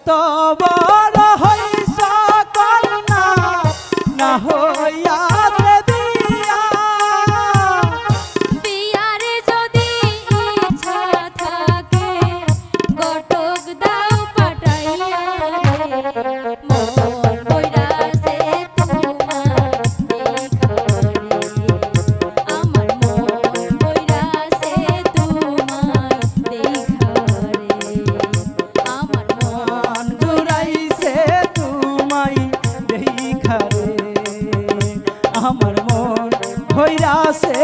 এত বড় হইস কন্যা না হইয়াছে বিয়া বিয়ার যদি ইচ্ছা থাকে ঘটক দা আমার মন হইরাছে